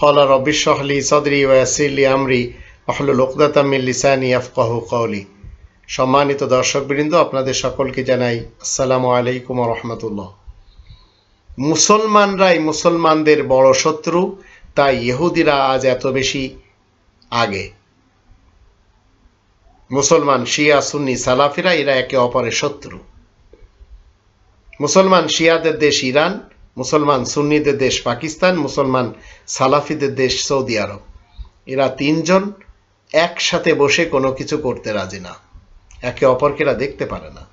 কলা সদরি আমরি লিসানি আফকাহু কওলি। সম্মানিত দর্শকবৃন্দ, আপনাদের সকলকে জানাই আসসালামু আলাইকুম রহমতুল্লাহ। মুসলমানরাই মুসলমানদের বড় শত্রু, তাই ইহুদিরা আজ এত বেশি আগে। মুসলমান শিয়া, সুন্নি, সালাফিরা এরা একে অপরের শত্রু। মুসলমান শিয়াদের দেশ ইরান মুসলমান সুন্নিদের দেশ পাকিস্তান, মুসলমান সালাফিদের দেশ সৌদি আরব। এরা তিনজন একসাথে বসে কোনো কিছু করতে রাজি না। একে অপরকে এরা দেখতে পারে না।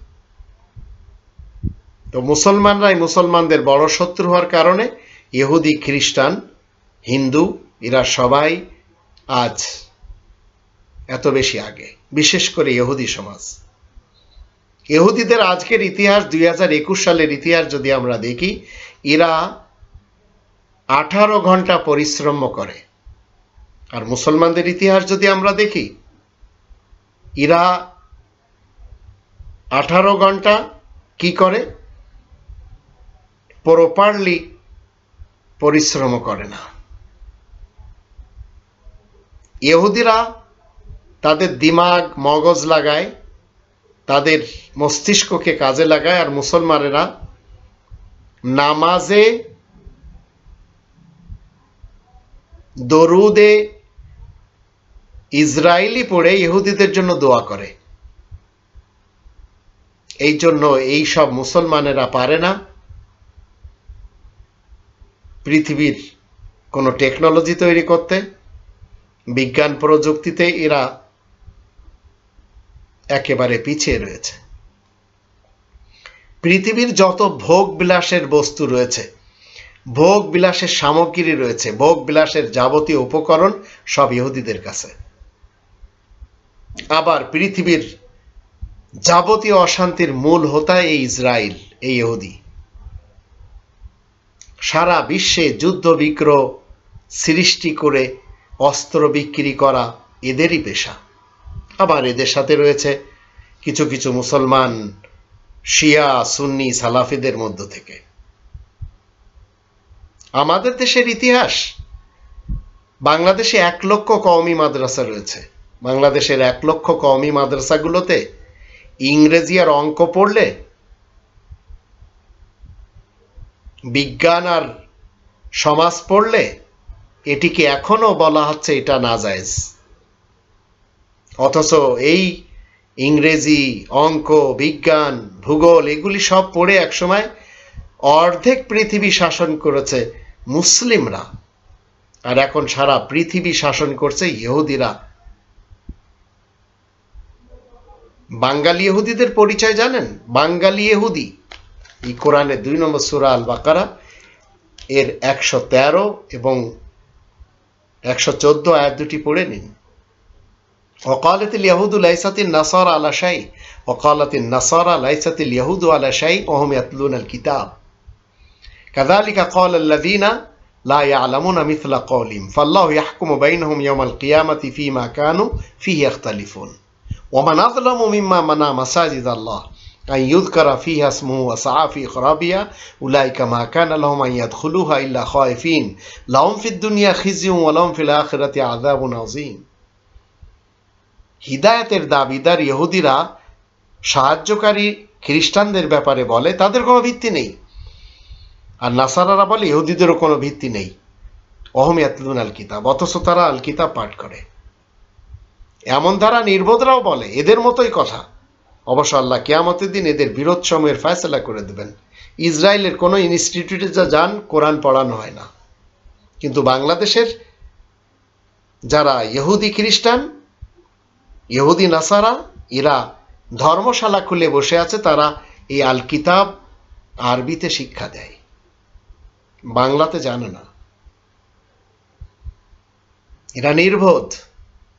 তো মুসলমানরাই মুসলমানদের বড় শত্রু হওয়ার কারণে ইহুদি, খ্রিস্টান, হিন্দু, এরা সবাই আজ এত বেশি আগে, বিশেষ করে ইহুদি সমাজ। ইহুদিদের আজকের ইতিহাস দুই হাজার একুশ সালের ইতিহাস যদি আমরা দেখি এরা আঠারো ঘণ্টা পরিশ্রম করে। আর মুসলমানদের ইতিহাস যদি আমরা দেখি এরা আঠারো ঘণ্টা কি করে? প্রপারলি পরিশ্রম করে না। ইহুদিরা তাদের দিমাগ মগজ লাগায়, তাদের মস্তিষ্ককে কাজে লাগায়, আর মুসলমানেরা নামাজে, দরুদে ইসরায়েলি পড়ে ইহুদিদের জন্য দোয়া করে। এই জন্য এই সব মুসলমানেরা পারে না। পৃথিবীর কোনো টেকনোলজি তৈরি করতে, বিজ্ঞান প্রযুক্তিতে এরা একেবারে পিছিয়ে রয়েছে। পৃথিবীর যত ভোগ বিলাসের বস্তু রয়েছে ভোগ বিলাসের সামগ্রী রয়েছে ভোগ বিলাসের যাবতীয় উপকরণ সব ইহুদিদের কাছে। আবার পৃথিবীর যাবতীয় অশান্তির মূল হোতা এই ইসরায়েল এই ইহুদি। সারা বিশ্বে যুদ্ধ বিগ্রহ সৃষ্টি করে অস্ত্র বিক্রি করা এদেরই পেশা। আবার এদের সাথে রয়েছে কিছু কিছু মুসলমান শিয়া, সুন্নি, সালাফিদের মধ্য থেকে। আমাদের দেশের ইতিহাস, বাংলাদেশে এক লক্ষ কওমি মাদ্রাসা রয়েছে। বাংলাদেশের এক লক্ষ কওমি মাদ্রাসাগুলোতে ইংরেজি আর অঙ্ক পড়লে বিজ্ঞান আর সমাজ পড়লে এটিকে এখনও বলা হচ্ছে এটা নাজায়েজ। অথচ এই ইংরেজি, অঙ্ক, বিজ্ঞান, ভূগোল, এগুলি সব পড়ে একসময় অর্ধেক পৃথিবী শাসন করেছে মুসলিমরা। আর এখন সারা পৃথিবী শাসন করছে ইহুদিরা। বাঙালি ইহুদিদের পরিচয় জানেন? বাঙালি ইহুদি। এই কোরআনের দুই নম্বর সুরা আল বাকারা এর একশো তেরো এবং একশো চোদ্দ আয়াত দুটি পড়ে নিন। وقالت اليهود ليست النصارى على شيء. وقالت النصارى ليست اليهود على شيء وهم يتلون الكتاب. كذلك قال الذين لا يعلمون مثل قولهم. فالله يحكم بينهم يوم القيامة فيما كانوا فيه يختلفون. ومن أظلم مما منع مساجد الله أن يذكر فيها اسمه وسعى في خرابها أولئك ما كان لهم أن يدخلوها إلا خائفين. لهم في الدنيا خزي ولهم في الآخرة عذاب عظيم. হিদায়তের দাবিদার ইহুদিরা সাহায্যকারী খ্রিস্টানদের ব্যাপারে বলে, তাদের কোনো ভিত্তি নেই। আর নাসারারা বলে, ইহুদিদেরও কোনো ভিত্তি নেই। অহমিয়াতলুন আল কিতাব অথচ তারা আল কিতাব পাঠ করে। এমন দ্বারা নির্বোধরাও বলে, এদের মতোই কথা। অবশ্য আল্লাহ কেয়ামতের দিন এদের বিরোধ সময়ের ফয়সলা করে দেবেন। ইসরায়েলের কোনো ইনস্টিটিউটে যা যান, কোরআন পড়ানো হয় না। কিন্তু বাংলাদেশের যারা ইহুদি খ্রিস্টান ইহুদি নাসারা, এরা ধর্মশালা খুলে বসে আছে, তারা এই আল কিতাব আরবিতে শিক্ষা দেয়। বাংলাতে জানে না। এরা নির্বোধ।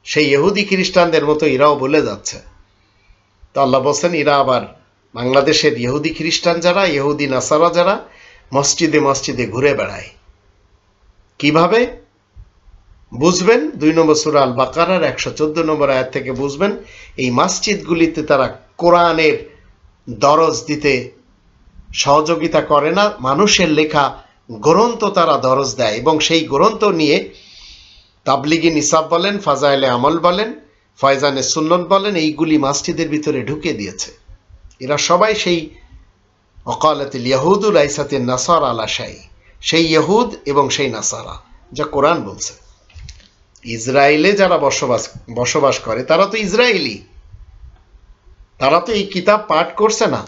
সেই ইহুদি খ্রিস্টানদের মতো এরাও বলে যাচ্ছে। তো আল্লাহ বলছেন, এরা আবার বাংলাদেশের ইহুদি খ্রিস্টান যারা, ইহুদি নাসারা যারা, মসজিদে মসজিদে ঘুরে বেড়ায়। কীভাবে? বুঝবেন, দুই নম্বর সুরা আল বাকারার একশো চোদ্দ নম্বর আয়াত থেকে বুঝবেন, এই মসজিদগুলিতে তারা কোরআনের দরজ দিতে সহযোগিতা করে না, মানুষের লেখা গ্রন্থ তারা দরজ দেয় এবং সেই গ্রন্থ নিয়ে তাবলিগি নিসাব বলেন, ফাজাইলে আমল বলেন, ফয়জানে সুন্নত বলেন, এইগুলি মসজিদের ভিতরে ঢুকে দিয়েছে। এরা সবাই সেই অকালাতিল ইয়াহুদুল আইসাতির নাসার আলাশাই, সেই ইহুদ এবং সেই নাসারা, যা কোরআন বলছে। ইসরায়েলে যারা বসবাস বসবাস করে, তারা তো ইসরায়েলি। তারা তো এই কিতাব পাঠ করছে না।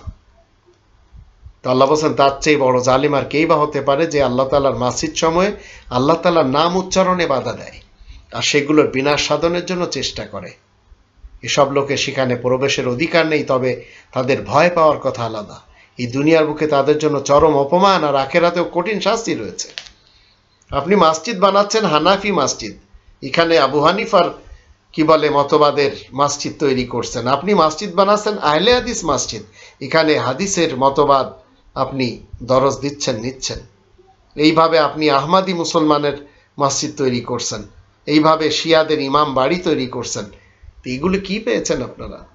তো আল্লাহ বলছেন, তার চেয়ে বড় জালিম আর কেই বা হতে পারে যে আল্লাহ তালার মাসিদ সময়ে আল্লাহ তালার নাম উচ্চারণে বাধা দেয় আর সেগুলোর বিনাশ সাধনের জন্য চেষ্টা করে। এসব লোকের সেখানে প্রবেশের অধিকার নেই, তবে তাদের ভয় পাওয়ার কথা আলাদা। এই দুনিয়ার বুকে তাদের জন্য চরম অপমান আর আখেরাতেও কঠিন শাস্তি রয়েছে। আপনি মসজিদ বানাচ্ছেন, হানাফি মসজিদ। এখানে আবু হানিফার, কি বলে, মতবাদের মসজিদ তৈরি করছেন। আপনি মসজিদ বানাচ্ছেন, আহলে হাদিস মসজিদ। এখানে হাদিসের মতবাদ আপনি দরজ দিচ্ছেন, নিচ্ছেন। এইভাবে আপনি আহমাদি মুসলমানের মসজিদ তৈরি করছেন। এইভাবে শিয়াদের ইমাম বাড়ি তৈরি করছেন। এগুলো কি পেয়েছেন আপনারা?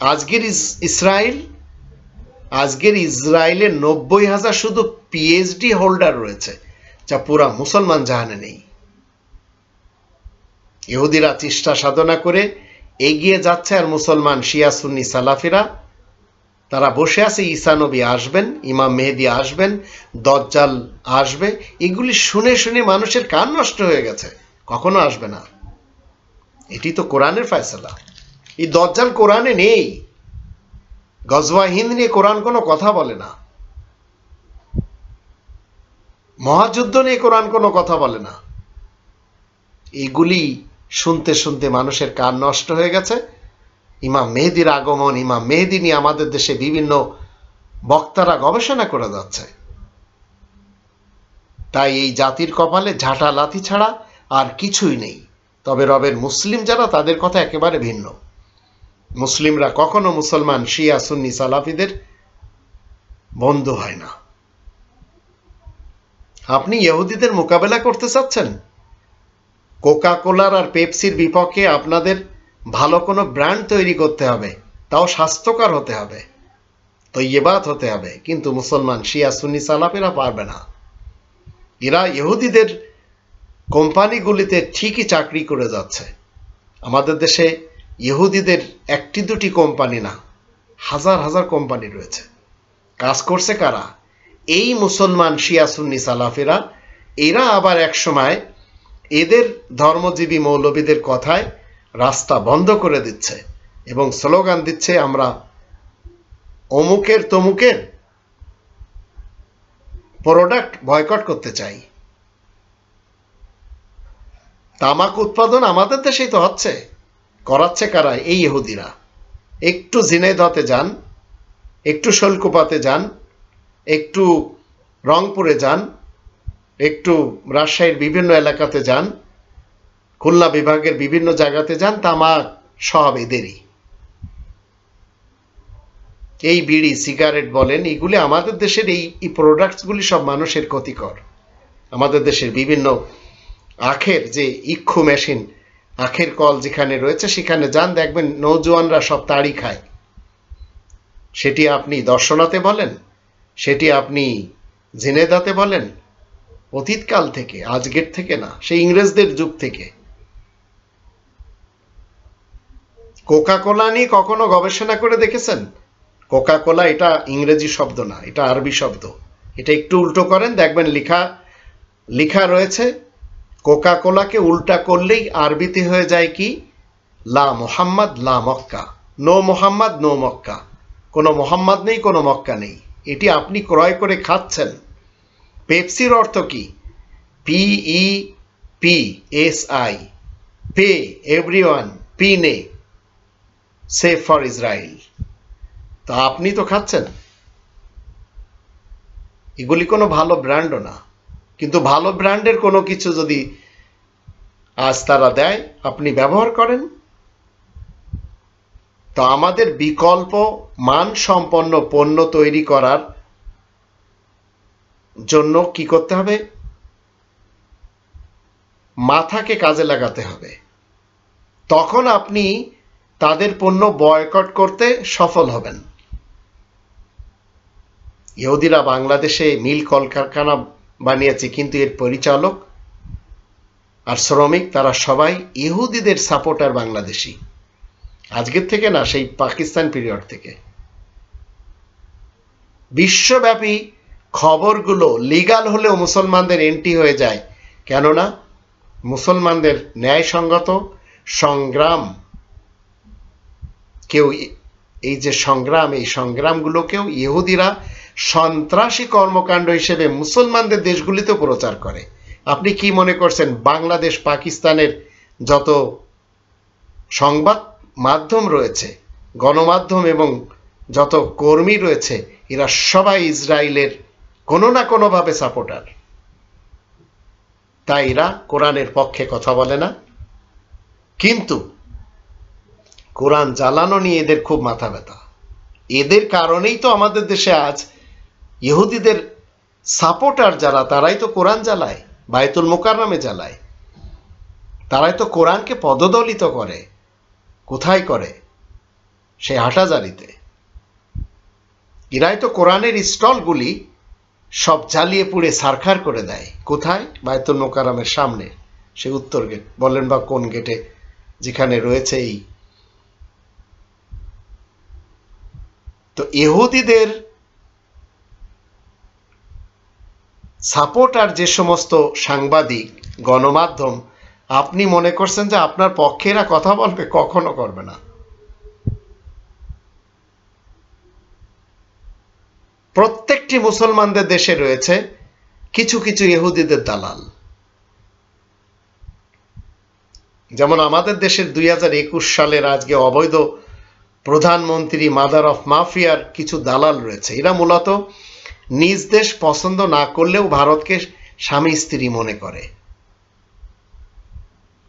আজকের ইস- ইসরায়েল আজকের ইসরায়েলের নব্বই হাজার শুধু পিএইচডি হোল্ডার রয়েছে, যা পুরা মুসলমান জাহানে নেই। ইহুদিরা চেষ্টা সাধনা করে এগিয়ে যাচ্ছে আর মুসলমান শিয়া, সুন্নি, সালাফিরা। তারা বসে আছে, ঈসা নবী আসবেন, ইমাম মেহেদি আসবেন, দজ্জাল আসবে। এগুলি শুনে শুনে মানুষের কান নষ্ট হয়ে গেছে, কখনো আসবে না। এটি তো কোরআনের ফয়সলা। এই দজ্জাল কোরআনে নেই। গজওয়া হিন্দ নিয়ে কোরআন কোনো কথা বলে না। মহাযুদ্ধ নিয়ে কোরআন কোনো কথা বলে না। এইগুলি শুনতে শুনতে মানুষের কান নষ্ট হয়ে গেছে। ইমাম মেহেদির আগমন, ইমাম মেহেদি নিয়ে আমাদের দেশে বিভিন্ন বক্তারা গবেষণা করে যাচ্ছে। তাই এই জাতির কপালে ঝাঁটা লাথি ছাড়া আর কিছুই নেই। তবে রবের মুসলিম যারা, তাদের কথা একেবারে ভিন্ন। মুসলিমরা কখনো মুসলমান, শিয়া, সুন্নি, সালাফিদের বন্ধু হয় না। আপনি ইহুদিদের মোকাবেলা করতে চাচ্ছেন? কোকা কোলার আর পেপসির বিপক্ষে আপনাদের ভালো কোনো ব্র্যান্ড তৈরি করতে হবে, তাও স্বাস্থ্যকর হতে হবে তৈবাত হতে হবে। কিন্তু মুসলমান, শিয়া, সুন্নি, সালাফেরা পারবে না। এরা ইহুদিদের কোম্পানিগুলিতে ঠিকই চাকরি করে যাচ্ছে। আমাদের দেশে ইহুদিদের একটি দুটি কোম্পানি না, হাজার হাজার কোম্পানি রয়েছে। কাজ করছে কারা? এই মুসলমান শিয়া সুন্নি সালাফেরা, এরা আবার এক সময় এদের ধর্মজীবী মৌলবীদের কথায় রাস্তা বন্ধ করে দিচ্ছে এবং স্লোগান দিচ্ছে, আমরা অমুকের তমুকের প্রোডাক্ট বয়কট করতে চাই। তামাক উৎপাদন আমাদের দেশেই তো হচ্ছে। করাচ্ছে কারা? এই ইহুদিরা। একটু জিনেদতে যান, একটু শল্কুপাতে যান, একটু রংপুরে যান, একটু রাজশাহীর বিভিন্ন এলাকাতে যান, খুলনা বিভাগের বিভিন্ন জায়গাতে যান তামাক সব এদেরই। এই বিড়ি, সিগারেট বলেন, এগুলি আমাদের দেশের এই প্রোডাক্টসগুলি সব মানুষের ক্ষতিকর। আমাদের দেশের বিভিন্ন আখের যে ইক্ষু মেশিন আখের কল যেখানে রয়েছে, সেখানে যান, দেখবেন নৌজওয়ানরা সব তাড়ি খায়। সেটি আপনি দর্শনাতে বলেন, সেটি আপনি জিনেদাতে বলেন, অতীতকাল থেকে, আজকের থেকে না, সেই ইংরেজদের যুগ থেকে। কোকা কোলা নিয়ে কখনো গবেষণা করে দেখেছেন? কোকা কোলা এটা ইংরেজি শব্দ না, এটা আরবি শব্দ। এটা একটু উল্টো করেন, দেখবেন লেখা লেখা রয়েছে কোকা কোলাকে উল্টা করলেই আরবিতে হয়ে যায় কি? লা মোহাম্মদ, লা Mecca. No Muhammad, no Mecca. কোনো মোহাম্মদ নেই, কোনো মক্কা নেই। এটি আপনি ক্রয় করে খাচ্ছেন। পেপসির অর্থ কি? P E P S I pay everyone penny save for Israel তা আপনি তো খাচ্ছেন। এগুলি কোনো ভালো ব্র্যান্ডও না। কিন্তু ভালো ব্র্যান্ডের কোনো কিছু যদি আজ তারা দেয়, আপনি ব্যবহার করেন। তো আমাদের বিকল্প মানসম্পন্ন পণ্য তৈরি করার জন্য কি করতে হবে? মাথাকে কাজে লাগাতে হবে। তখন আপনি তাদের পণ্য বয়কট করতে সফল হবেন। ইহুদিরা বাংলাদেশে মিল কলকারখানা বানিয়েছে। কিন্তু এর পরিচালক আর শ্রমিক তারা সবাই ইহুদিদের সাপোর্টার বাংলাদেশি। আজকের থেকে না, সেই পাকিস্তান পিরিয়ড থেকে। বিশ্বব্যাপী খবরগুলো লিগাল হলেও মুসলমানদের এন্ট্রি হয়ে যায়। কেননা মুসলমানদের ন্যায়সঙ্গত সংগ্রাম, কেউ এই যে সংগ্রাম, এই সংগ্রামগুলোকেও ইহুদিরা সন্ত্রাসী কর্মকাণ্ড হিসেবে মুসলমানদের দেশগুলিতে প্রচার করে। আপনি কি মনে করছেন বাংলাদেশ পাকিস্তানের যত সংবাদ মাধ্যম রয়েছে, গণমাধ্যম এবং যত কর্মী রয়েছে, এরা সবাই ইসরায়েলের কোনো না কোনোভাবে সাপোর্টার। তাই এরা কোরআনের পক্ষে কথা বলে না। কিন্তু কোরআন জ্বালানো নিয়ে এদের খুব মাথা ব্যথা। এদের কারণেই তো আমাদের দেশে আজ ইহুদিদের সাপোর্টার যারা, তারাই তো কোরআন জ্বালায় বায়তুল মোকাররমে জ্বালায়। তারাই তো কোরআনকে পদদলিত করে, কোথায় করে? সে হাটাজারিতে। এরাই তো কোরআনের স্টলগুলি সব জ্বালিয়ে পুড়ে সারখার করে দেয়। কোথায়? বায়তুল মোকারামের সামনে। সে উত্তর গেট, বলেন বা কোন গেটে, যেখানে রয়েছে এই। তো ইহুদিদের সাপোর্টার যে সমস্ত সাংবাদিক, গণমাধ্যম, আপনি মনে করছেন যে আপনার পক্ষে এরা কথা বলবে? কখনো করবে না। প্রত্যেকটি মুসলমানদের দেশে রয়েছে কিছু কিছু ইহুদিদের দালাল। যেমন আমাদের দেশের দুই হাজার একুশ সালের আজকে অবৈধ প্রধানমন্ত্রী মাদার অফ মাফিয়ার কিছু দালাল রয়েছে। এরা মূলত নিজ দেশ পছন্দ না করলেও ভারতকে স্বামী স্ত্রী মনে করে।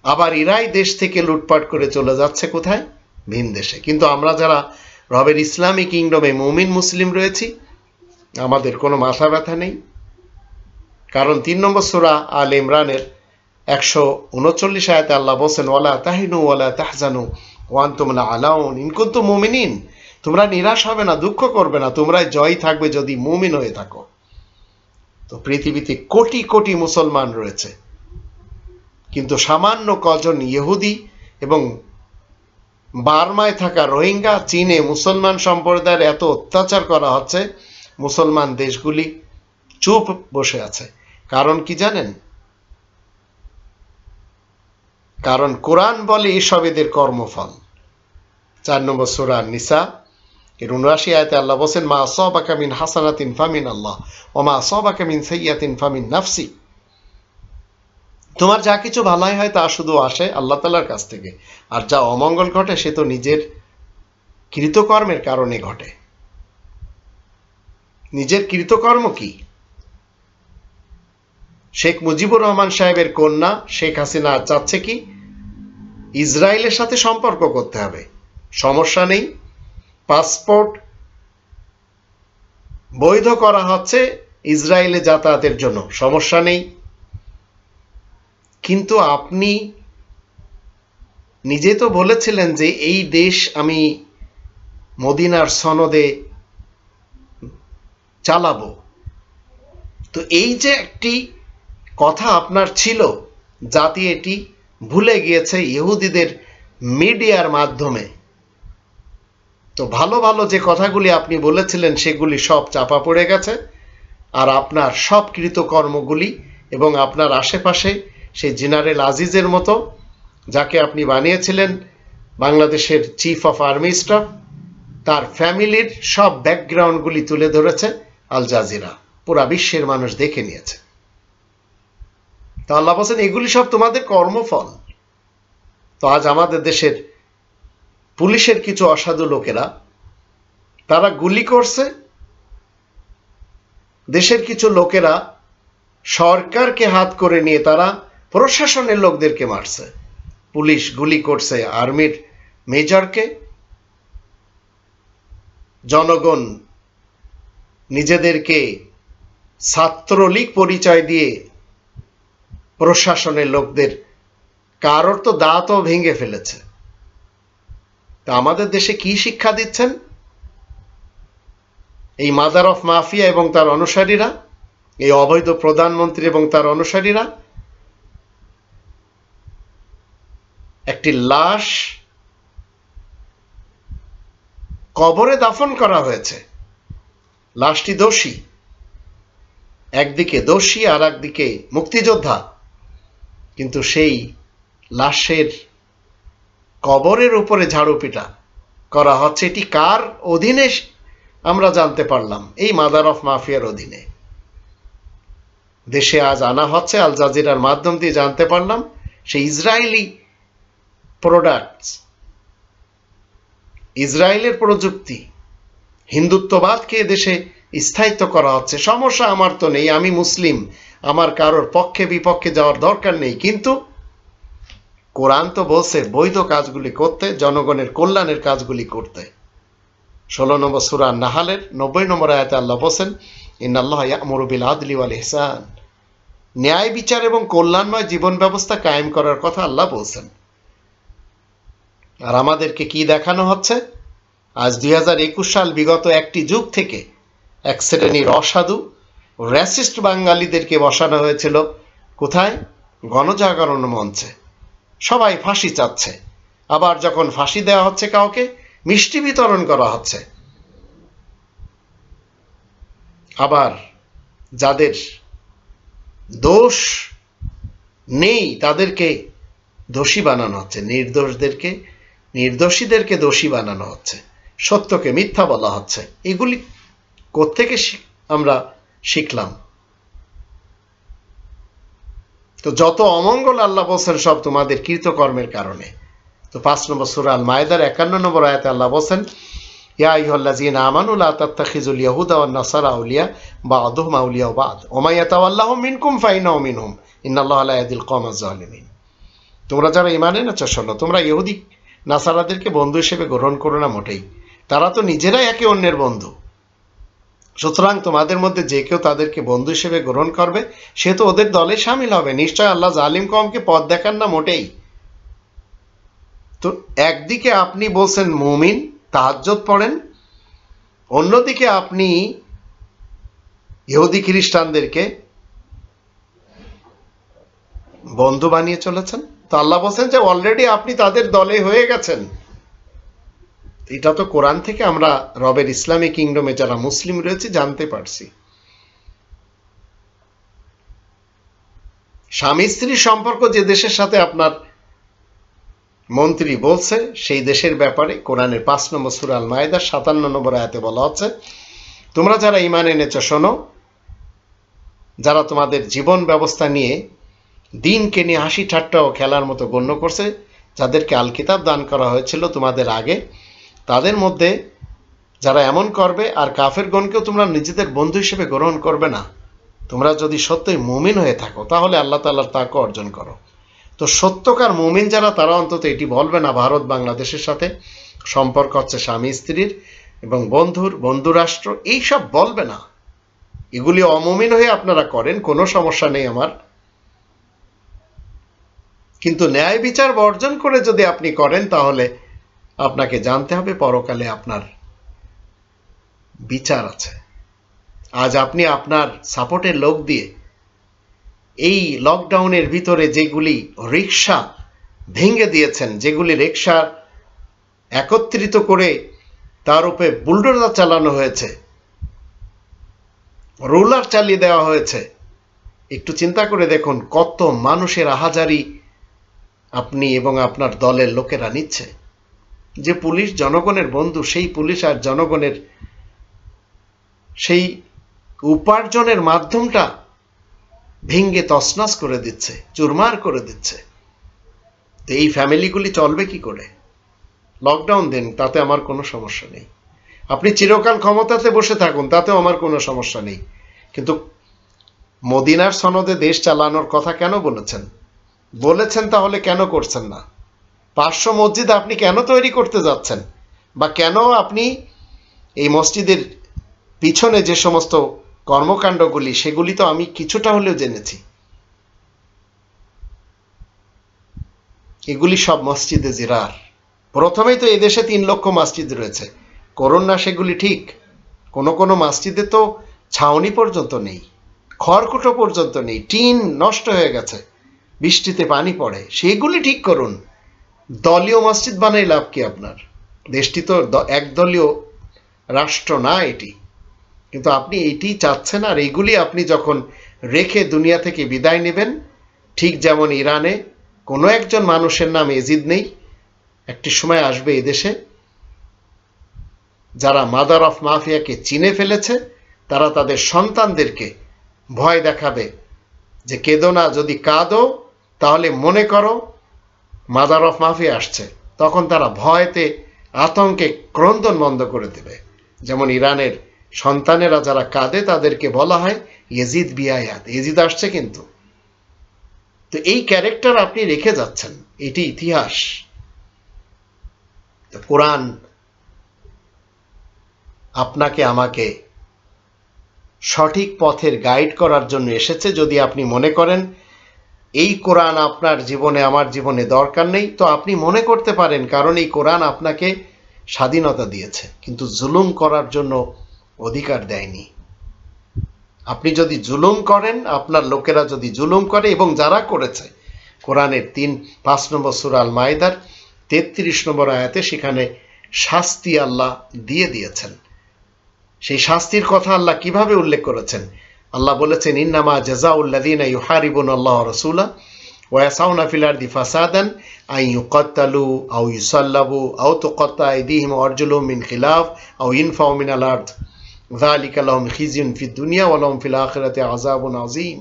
আবার ইরাই দেশ থেকে লুটপাট করে চলে যাচ্ছে কোথায়? ভিন দেশে। কিন্তু আমরা যারা রবের ইসলামী কিংডমে মুমিন মুসলিম রয়েছি, আমাদের কোনো মাথা ব্যথা নেই। কারণ তিন নম্বর সুরা আল ইমরানের একশো উনচল্লিশ আয়তে আল্লাহ বলছেন, ওয়ালা তাহিনু ওয়ালা তাহজানু ওয়ান তোমরা আলাউন ইনকুন তো মুমিনিন। তোমরা নিরাশ হবে না, দুঃখ করবে না তোমরা জয় থাকবে যদি মুমিন হয়ে থাকো। তো পৃথিবীতে কোটি কোটি মুসলমান রয়েছে। কিন্তু সামান্য কজন ইহুদি এবং বার্মায় থাকা রোহিঙ্গা, চীনে মুসলমান সম্প্রদায়ের এত অত্যাচার করা হচ্ছে, মুসলমান দেশগুলি চুপ বসে আছে। কারণ কি জানেন? কারণ কোরআন বলে এসব এদের কর্মফল। চার নম্বর সুরা নিসা এর উনআশি আল্লাহ বসেন মা আসবাকা মিন হাসানাতিন ফামিন আল্লাহ ও মা আসবাকা মিন সাইয়াতিন ফামিন নাফসি। তোমার যা কিছু ভালাই হয় তা শুধু আসে আল্লাহ তালার কাছ থেকে। আর যা অমঙ্গল ঘটে, সে তো নিজের কৃতকর্মের কারণে ঘটে। নিজের কৃতকর্ম কি? শেখ মুজিবুর রহমান সাহেবের কন্যা শেখ হাসিনা চাচ্ছে কি? ইসরায়েলের সাথে সম্পর্ক করতে হবে। সমস্যা নেই। পাসপোর্ট বৈধ করা হচ্ছে ইসরায়েলে যাতায়াতের জন্য। সমস্যা নেই। কিন্তু আপনি নিজে তো বলেছিলেন যে এই দেশ আমি মদিনার সনদে চালাবো। তো এই যে একটি কথা আপনার ছিল, জাতি এটি ভুলে গিয়েছে ইহুদিদের মিডিয়ার মাধ্যমে। তো ভালো ভালো যে কথাগুলি আপনি বলেছিলেন, সেগুলি সব চাপা পড়ে গেছে। আর আপনার সব কৃতকর্মগুলি এবং আপনার আশেপাশে সেই জেনারেল আজিজের মতো, যাকে আপনি বানিয়েছিলেন বাংলাদেশের চিফ অফ আর্মি স্টাফ তার ফ্যামিলির সব ব্যাকগ্রাউন্ডগুলি তুলে ধরেছে আল জাজিরা। পুরা বিশ্বের মানুষ দেখে নিয়েছে। তো আল্লাহ বলছেন, এগুলি সব তোমাদের কর্মফল। তো আজ আমাদের দেশের পুলিশের কিছু অসাধু লোকেরা, তারা গুলি করছে। দেশের কিছু লোকেরা সরকারকে হাত করে নিয়ে তারা প্রশাসনের লোকদেরকে মারছে। পুলিশ গুলি করছে আর্মির মেজরকে। জনগণ নিজেদেরকে ছাত্রলীগ পরিচয় দিয়ে প্রশাসনের লোকদের, কারোর তো দাঁতও ভেঙে ফেলেছে। তা আমাদের দেশে কি শিক্ষা দিচ্ছেন? এই মাদার অফ মাফিয়া এবং তার অনুসারীরা, এই অবৈধ প্রধানমন্ত্রী এবং তার অনুসারীরা, একটি লাশ কবরে দাফন করা হয়েছে। লাশটি দোষী। একদিকে দোষী আর একদিকে মুক্তিযোদ্ধা। কিন্তু সেই লাশের কবরের উপরে ঝাড়ু পিটা। করা হচ্ছে এটি কার অধীনে আমরা জানতে পারলাম। এই মাদার অফ মাফিয়ার অধীনে। দেশে আজ আনা হচ্ছে আল জাজিরার মাধ্যম দিয়ে জানতে পারলাম সেই ইসরায়েলি প্রোডাক্টস ইসরায়েলের প্রযুক্তি, হিন্দুত্ববাদকে দেশে স্থায়িত্ব করা হচ্ছে। সমস্যা আমার তো নেই, আমি মুসলিম। আমার কারোর পক্ষে বিপক্ষে যাওয়ার দরকার নেই। কিন্তু কোরআন তো বলছে, বৈধ কাজগুলি করতে, জনগণের কল্যাণের কাজগুলি করতে। ষোলো নম্বর সুরা নাহালের নব্বই নম্বর আয়াতে আল্লাহ বলছেন, ইন্নাল্লাহ ইয়ামরুবিল আদলি ওয়াল ইহসান। ন্যায় বিচার এবং কল্যাণময় জীবন ব্যবস্থা কায়েম করার কথা আল্লাহ বলছেন। আর আমাদেরকে কি দেখানো হচ্ছে? আজ দুই হাজার একুশ সাল বিগত একটি যুগ থেকে এক শ্রেণির অসাধু র্যাসিস্ট বাঙালিদেরকে বসানো হয়েছিল। কোথায়? গণজাগরণ মঞ্চে। সবাই ফাঁসি চাচ্ছে। আবার যখন ফাঁসি দেওয়া হচ্ছে কাউকে, মিষ্টি বিতরণ করা হচ্ছে। আবার যাদের দোষ নেই, তাদেরকে দোষী বানানো হচ্ছে। নির্দোষদেরকে, নির্দোষীদেরকে দোষী বানানো হচ্ছে। সত্যকে মিথ্যা বলা হচ্ছে। এগুলি কোত্থেকে আমরা শিখলাম? তো যত অমঙ্গল আল্লাহ বলছেন, সব তোমাদের কৃতকর্মের কারণে। তো পাঁচ নম্বর সুরাল মায়েদার একান্ন নম্বর আয়াতে আল্লাহ বলছেন, ইয়া ইহল্লাজিন আমানুল আতাত্তাখিজুল ইয়াহুদা ওয়ান নাসারা আউলিয়া বাদুহুম আউলিয়া বাদ। ওমা ইয়াতাওয়াল্লাহু মিনকুম ফাইনাহু মিনহুম। ইন্নাল্লাহা লা ইয়াহদিল কওমাজ জালিমিন তোমরা যারা ঈমান এনেছো, শোনো, তোমরা ইহুদি, নাসারাদেরকে বন্ধু হিসেবে গ্রহণ করো না মোটেই। তারা তো নিজেরাই একে অন্যের বন্ধু। সুতরাং তোমাদের মধ্যে যে কেউ তাদেরকে বন্ধু হিসেবে গ্রহণ করবে, সে তো ওদের দলে সামিল হবে। নিশ্চয় আল্লাহ জালিম কমকে পথ দেখান না মোটেই। তো একদিকে আপনি বলছেন মুমিন তাহাজ্জত পড়েন। অন্যদিকে আপনি ইহুদি খ্রিস্টানদেরকে বন্ধু বানিয়ে চলেছেন। তো আল্লাহ বলছেন যে অলরেডি আপনি তাদের দলে হয়ে গেছেন। এটা তো কোরআন থেকে আমরা রবের ইসলামী কিংডমে যারা মুসলিম রয়েছে জানতে পারছি। স্বামী স্ত্রীর সম্পর্ক যে দেশের সাথে আপনার মন্ত্রী বলছে, সেই দেশের ব্যাপারে কোরআনের পাঁচ নম্বর সুরাল মায়েদার সাতান্ন নম্বর আয়াতে বলা হচ্ছে তোমরা যারা ইমান এনেছ, শোনো, যারা তোমাদের জীবন ব্যবস্থা নিয়ে দিনকে নিয়ে হাসি ঠাট্টা ও খেলার মতো গণ্য করছে, যাদেরকে আল কিতাব দান করা হয়েছিল তোমাদের আগে তাদের মধ্যে যারা এমন করবে আর কাফের গণকেও তোমরা নিজেদের বন্ধু হিসেবে গ্রহণ করবে না। তোমরা যদি সত্যই মুমিন হয়ে থাকো, তাহলে আল্লাহ তাল্লাহর তাকে অর্জন করো। তো সত্যকার মুমিন যারা, তারা অন্তত এটি বলবে না, ভারত বাংলাদেশের সাথে সম্পর্ক হচ্ছে স্বামী, স্ত্রীর এবং বন্ধুর, বন্ধুরাষ্ট্র এইসব বলবে না। এগুলি অমমিন হয়ে আপনারা করেন, কোনো সমস্যা নেই আমার। কিন্তু ন্যায় বিচার বর্জন করে যদি আপনি করেন, তাহলে আপনাকে জানতে হবে, পরকালে আপনার বিচার আছে। আজ আপনি আপনার সাপোর্টের লোক দিয়ে এই লকডাউনের ভিতরে যেগুলি রিক্সা ভেঙে দিয়েছেন, যেগুলি রিক্সা একত্রিত করে তার উপরে বুলডোজার চালানো হয়েছে, রোলার চালিয়ে দেওয়া হয়েছে, একটু চিন্তা করে দেখুন কত মানুষের আহাজারি আপনি এবং আপনার দলের লোকেরা নিচ্ছে। যে পুলিশ জনগণের বন্ধু, সেই পুলিশ আর জনগণের সেই উপার্জনের মাধ্যমটা ভেঙ্গে তসনাস করে দিচ্ছে, চুরমার করে দিচ্ছে। তো এই ফ্যামিলিগুলি চলবে কি করে? লকডাউন দিন, তাতে আমার কোনো সমস্যা নেই। আপনি চিরকাল ক্ষমতাতে বসে থাকুন, তাতেও আমার কোনো সমস্যা নেই। কিন্তু মদিনার সনদে দেশ চালানোর কথা কেন বলেছেন? বলেছেন তাহলে কেন করছেন না? পাঁচশো মসজিদ আপনি কেন তৈরি করতে যাচ্ছেন? বা কেন আপনি এই মসজিদের পিছনে যে সমস্ত কর্মকাণ্ডগুলি, সেগুলি তো আমি কিছুটা হলেও জেনেছি। এগুলি সব মসজিদে জিরার। প্রথমেই তো এদেশে তিন লক্ষ মসজিদ রয়েছে। করুন না সেগুলি ঠিক। কোনো কোনো মসজিদে তো ছাউনি পর্যন্ত নেই, খড়কুটো পর্যন্ত নেই, টিন নষ্ট হয়ে গেছে, বৃষ্টিতে পানি পড়ে। সেগুলি ঠিক করুন। দলীয় মসজিদ বানাই লাভ কি আপনার? দেশটি তো একদলীয় রাষ্ট্র না এটি। কিন্তু আপনি এটি চাচ্ছেন, আর এইগুলি আপনি যখন রেখে দুনিয়া থেকে বিদায় নেবেন, ঠিক যেমন ইরানে কোনো একজন মানুষের নাম এজিদ নেই, একটি সময় আসবে এদেশে যারা মাদার অফ মাফিয়াকে চিনে ফেলেছে, তারা তাদের সন্তানদেরকে ভয় দেখাবে যে কেঁদো না, যদি কাঁদো, তাহলে মনে করো মাদার অফ মাফিয়া আসছে। তখন তারা ভয়তে, আতঙ্কে ক্রন্দন বন্ধ করে দেবে। যেমন ইরানের সন্তানেরা যারা কাঁদে, তাদেরকে বলা হয় ইয়েজিদ বিয়ায়াত ইয়েজিদ আসছে কিন্তু। তো এই ক্যারেক্টার আপনি রেখে যাচ্ছেন। এটি ইতিহাস। তো কোরআন আপনাকে আমাকে সঠিক পথের গাইড করার জন্য এসেছে। যদি আপনি মনে করেন এই কোরআন আপনার জীবনে, আমার জীবনে দরকার নেই। তো আপনি মনে করতে পারেন, কারণ এই কোরআন আপনাকে স্বাধীনতা দিয়েছে, কিন্তু জুলুম করার জন্য অধিকার দেয়নি। আপনি যদি জুলুম করেন, আপনার লোকেরা যদি জুলুম করে, এবং যারা করেছে, কোরআনের তিন, পাঁচ নম্বর সুরাল মায়দার তেত্রিশ নম্বর আয়াতে সেখানে শাস্তি আল্লাহ দিয়ে দিয়েছেন। সেই শাস্তির কথা আল্লাহ কীভাবে উল্লেখ করেছেন? আল্লাহ বলেছেন, ইন্নামা জাজাউল্লাদিনা ইউহারিবুন আল্লাহ রসুলা ওয়াসাউনা ফিল আরদি ফাসাদান আই ইউকাত্তালু আও ইউসাল্লাবু আও তুকাত্তা আইদিহিম আরজুলুহুম মিন খিলাফ আও ইনফাউ মিন আল যালিকা লাহুম খিজিউন ফিদ দুনিয়া ওয়া লাহুম ফিল আখিরাতি আযাবুন আযীম।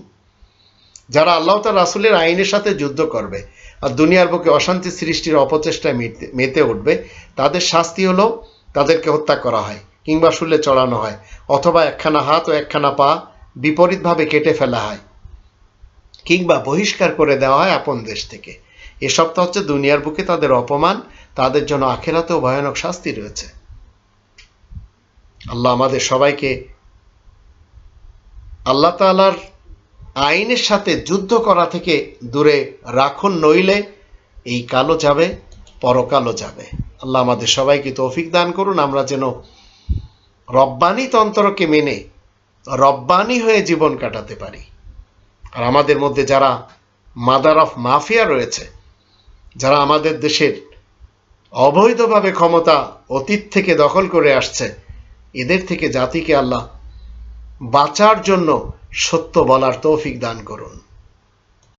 যারা আল্লাহ তার রাসূলের আইনের সাথে যুদ্ধ করবে আর দুনিয়ার বুকে অশান্তি সৃষ্টির অপচেষ্টায় মেতে উঠবে, তাদের শাস্তি হলো তাদেরকে হত্যা করা হয় কিংবা শুলে চড়ানো হয়, অথবা একখানা হাত ও একখানা পা বিপরীতভাবে কেটে ফেলা হয় কিংবা বহিষ্কার করে দেওয়া হয় আপন দেশ থেকে। এসব তো হচ্ছে দুনিয়ার বুকে তাদের অপমান, তাদের জন্য আখেরাতেও ভয়ানক শাস্তি রয়েছে। আল্লাহ আমাদের সবাইকে আল্লাহ তাআলার আইনের সাথে যুদ্ধ করা থেকে দূরে রাখুন, নইলে এই কালো যাবে পরকালও যাবে। আল্লাহ আমাদের সবাইকে তৌফিক দান করুন। আমরা যেন রব্বানি তন্ত্রকে মেনে রব্বানি হয়ে জীবন কাটাতে পারি। আর আমাদের মধ্যে যারা মাদার অফ মাফিয়া রয়েছে, যারা আমাদের দেশের অবৈধভাবে ক্ষমতা অতীত থেকে দখল করে আসছে, এদের থেকে জাতিকে আল্লাহ বাঁচার জন্য সত্য বলার তৌফিক দান করুন।